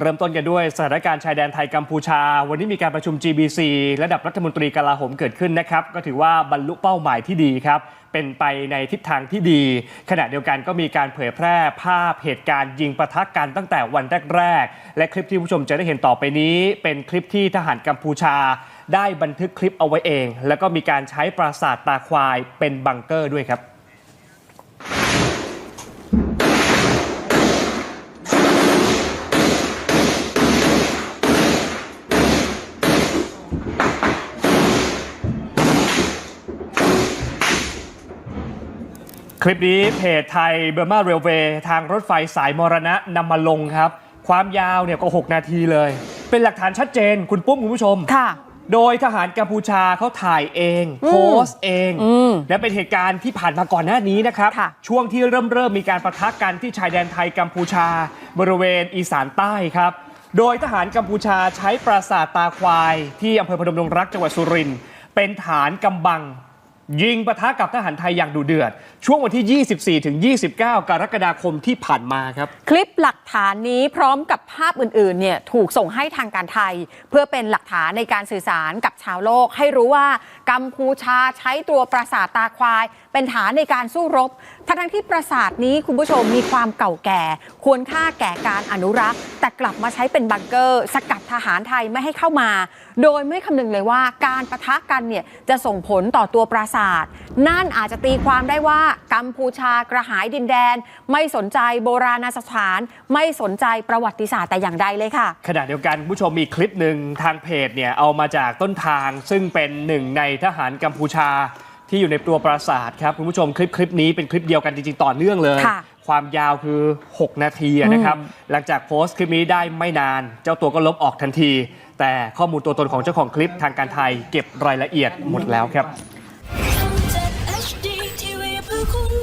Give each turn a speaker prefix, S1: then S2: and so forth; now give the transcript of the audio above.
S1: เริ่มต้นกันด้วยสถานการณ์ชายแดนไทยกัมพูชา วันนี้มีการประชุม GBC ระดับรัฐมนตรีกลาโหมเกิดขึ้นนะครับ ก็ถือว่าบรรลุเป้าหมายที่ดีครับ เป็นไปในทิศทางที่ดี ขณะเดียวกันก็มีการเผยแพร่ภาพเหตุการณ์ยิงประทะกันตั้งแต่วันแรกๆ และคลิปที่ผู้ชมจะได้เห็นต่อไปนี้ เป็นคลิปที่ทหารกัมพูชา ได้บันทึกคลิปเอาไว้เอง แล้วก็มีการใช้ปราสาทตาควายเป็นบังเกอร์ด้วยครับ ลิปนี้เพจไทยเบอร์มาเรลเวย์ทางรถไฟสายมรณะนำมาลงครับ ความยาวเนี่ยก็ 6 นาทีเลย เป็นหลักฐานชัดเจนคุณปุ้มคุณผู้ชม
S2: ค่ะ
S1: โดยทหารกัมพูชาเขาถ่ายเอง โพสต์เอง
S2: อืม
S1: และเป็นเหตุการณ์ที่ผ่านมาก่อนหน้านี้นะครับ
S2: ค่ะ
S1: ช่วงที่เริ่มเริ่มมีการประทะกันที่ชายแดนไทยกัมพูชา บริเวณอีสานใต้ครับ โดยทหารกัมพูชาใช้ปราสาทตาควาย ที่อำเภอพนมดงรักจังหวัดสุรินทร์เป็นฐานกำบัง ยิงปะทะกับทหารไทยอย่างดุเดือด ช่วงวันที่ 24 ถึง 29 กรกฎาคมที่ผ่านมาครับ
S2: คลิปหลักฐานนี้พร้อมกับภาพอื่นๆเนี่ยถูกส่งให้ทางการไทย เพื่อเป็นหลักฐานในการสื่อสารกับชาวโลก ให้รู้ว่ากัมพูชาใช้ตัวปราสาทตาควาย เป็นฐานในการสู้รบทั้งที่ปราสาทนี้คุณผู้ชมมีความเก่าแก่ ควรค่าแก่การอนุรักษ์ แต่กลับมาใช้เป็นบังเกอร์ สกัดทหารไทยไม่ให้เข้ามา โดยไม่คำนึงเลยว่าการประทะกันเนี่ยจะส่งผลต่อตัวปราสาทนั่นอาจจะตีความได้ว่ากัมพูชากระหายดินแดน ไม่สนใจโบราณสถาน ไม่สนใจประวัติศาสตร์แต่อย่างใดเลยค่ะ
S1: ขณะเดียวกันคุณผู้ชมมีคลิปหนึ่งทางเพจเนี่ยเอามาจากต้นทาง ซึ่งเป็นหนึ่งในทหารกัมพูชาที่อยู่ในตัวปราสาทครับคุณผู้ชมคลิปคลิปนี้เป็นคลิปเดียวกันจริง ๆ ต่อเนื่องเลย
S2: ค่ะ
S1: ความยาวคือ 6 นาทีอะนะครับ หลังจากโพสต์คลิปนี้ได้ไม่นาน เจ้าตัวก็ลบออกทันที แต่ข้อมูลตัวตนของเจ้าของคลิปทางการไทยเก็บรายละเอียดหมดแล้วครับ
S3: ท